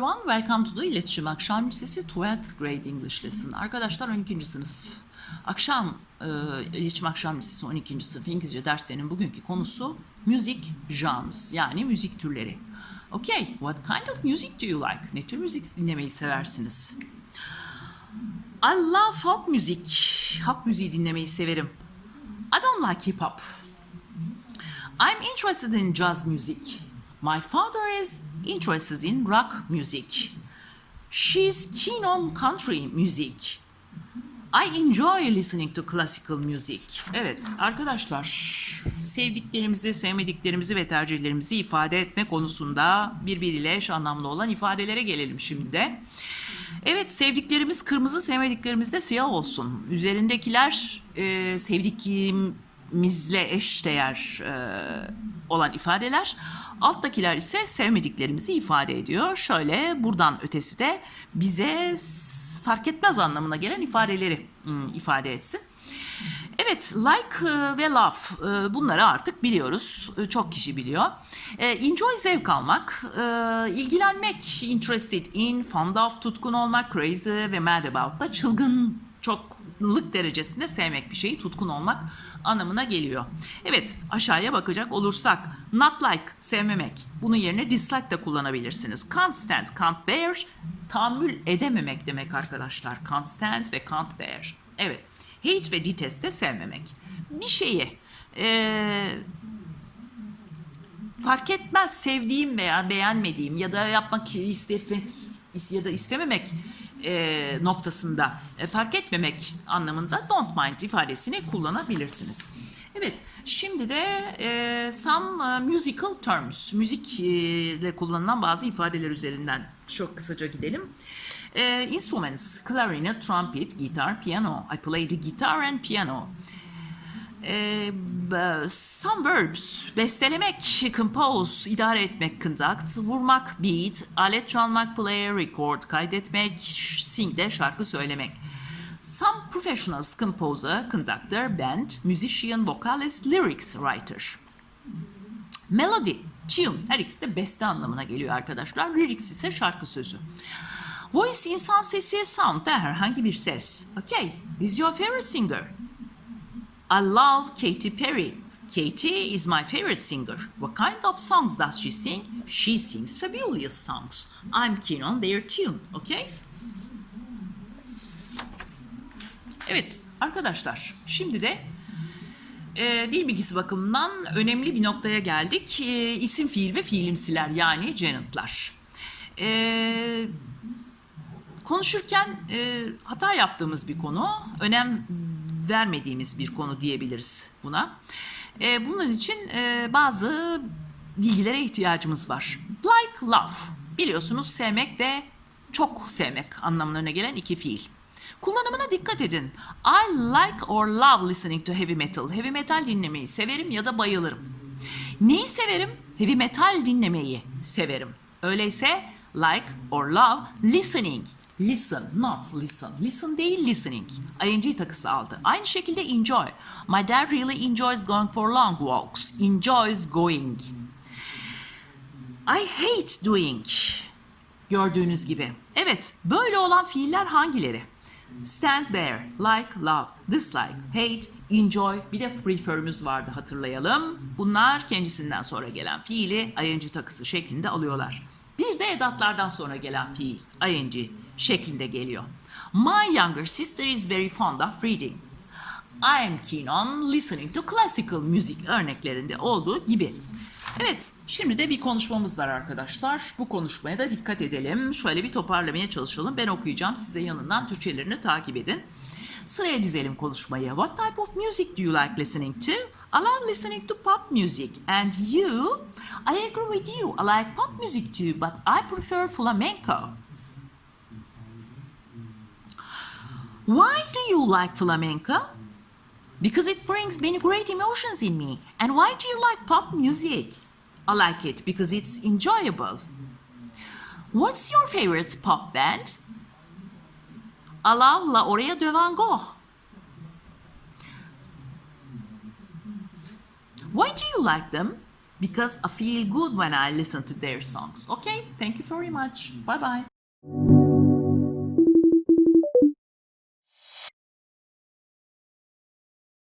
welcome to the İletişim Akşam Lisesi 12th grade English lesson. Arkadaşlar 12. sınıf akşam e, İletişim Akşam Lisesi 12. sınıf İngilizce derslerinin bugünkü konusu müzik genres yani müzik türleri. Okay, what kind of music do you like? Ne tür müzik dinlemeyi seversiniz? I love folk müzik. Halk müziği dinlemeyi severim. I don't like hip hop. I'm interested in jazz music. My father is interested in rock music. She's keen on country music. I enjoy listening to classical music. Evet arkadaşlar sevdiklerimizi, sevmediklerimizi ve tercihlerimizi ifade etme konusunda birbiriyle eş anlamlı olan ifadelere gelelim şimdi de. Evet sevdiklerimiz kırmızı, sevmediklerimiz de siyah olsun. Üzerindekiler e, sevdiklerimizle eşdeğer e, olan ifadeler. Alttakiler ise sevmediklerimizi ifade ediyor. Şöyle buradan ötesi de bize fark etmez anlamına gelen ifadeleri ifade etsin. Evet, like e, ve love e, bunları artık biliyoruz. E, Çok kişi biliyor. Enjoy zevk almak, ilgilenmek, interested in, fond of, tutkun olmak, crazy ve mad about da çılgın, çokluk derecesinde sevmek bir şeyi, tutkun olmak anlamına geliyor. Evet, aşağıya bakacak olursak not like, sevmemek. Bunun yerine dislike de kullanabilirsiniz. Can't stand, can't bear, tahammül edememek demek arkadaşlar. Can't stand ve can't bear. Evet. Hate ve detest de sevmemek. Bir şeyi eee, fark etmez sevdiğim veya beğenmediğim ya da yapmak istemek ya da istememek eee, noktasında e, fark etmemek anlamında don't mind ifadesini kullanabilirsiniz. Evet, şimdi de e, some e, musical terms, müzik e, ile kullanılan bazı ifadeler üzerinden çok kısaca gidelim. E, instruments, clarinet, trumpet, guitar, piano. I play the guitar and piano. E, some verbs, bestelemek, compose, idare etmek, conduct, vurmak, beat, alet çalmak, play, record, kaydetmek, sing de şarkı söylemek. Some professionals, composer, conductor, band, musician, vocalist, lyrics writer. Melody, tune her ikisi de beste anlamına geliyor arkadaşlar. Lyrics ise şarkı sözü. Voice insan sesi, sound da herhangi bir ses. Okay, is your favorite singer? I love Katy Perry. Katy is my favorite singer. What kind of songs does she sing? She sings fabulous songs. I'm keen on their tune. Okay? Evet arkadaşlar şimdi de e, dil bilgisi bakımından önemli bir noktaya geldik. E, isim fiil ve fiilimsiler yani genitler. E, konuşurken e, hata yaptığımız bir konu, önem vermediğimiz bir konu diyebiliriz buna. E, bunun için e, bazı bilgilere ihtiyacımız var. Like, love. Biliyorsunuz sevmek de çok sevmek anlamına gelen iki fiil. Kullanımına dikkat edin. I like or love listening to heavy metal. Heavy metal dinlemeyi severim ya da bayılırım. Neyi severim? Heavy metal dinlemeyi severim. Öyleyse like or love listening. Listen, not listen. Listen değil listening. ing takısı aldı. Aynı şekilde enjoy. My dad really enjoys going for long walks. Enjoys going. I hate doing. Gördüğünüz gibi. Evet, böyle olan fiiller hangileri? Stand there, like, love, dislike, hate, enjoy, bir de prefer'ümüz vardı hatırlayalım. Bunlar kendisinden sonra gelen fiili ing takısı şeklinde alıyorlar. Bir de edatlardan sonra gelen fiil ing şeklinde geliyor. My younger sister is very fond of reading. I am keen on listening to classical music örneklerinde olduğu gibi. Evet, şimdi de bir konuşmamız var arkadaşlar. Bu konuşmaya da dikkat edelim. Şöyle bir toparlamaya çalışalım. Ben okuyacağım, size yanından Türkçelerini takip edin. Sıraya dizelim konuşmayı. What type of music do you like listening to? I love listening to pop music. And you? I agree with you. I like pop music too, but I prefer flamenco. Why do you like flamenco? Because it brings many great emotions in me. And why do you like pop music? I like it because it's enjoyable. What's your favorite pop band? I love La Oreille de Van Gogh. Why do you like them? Because I feel good when I listen to their songs. Okay, thank you very much. Bye bye.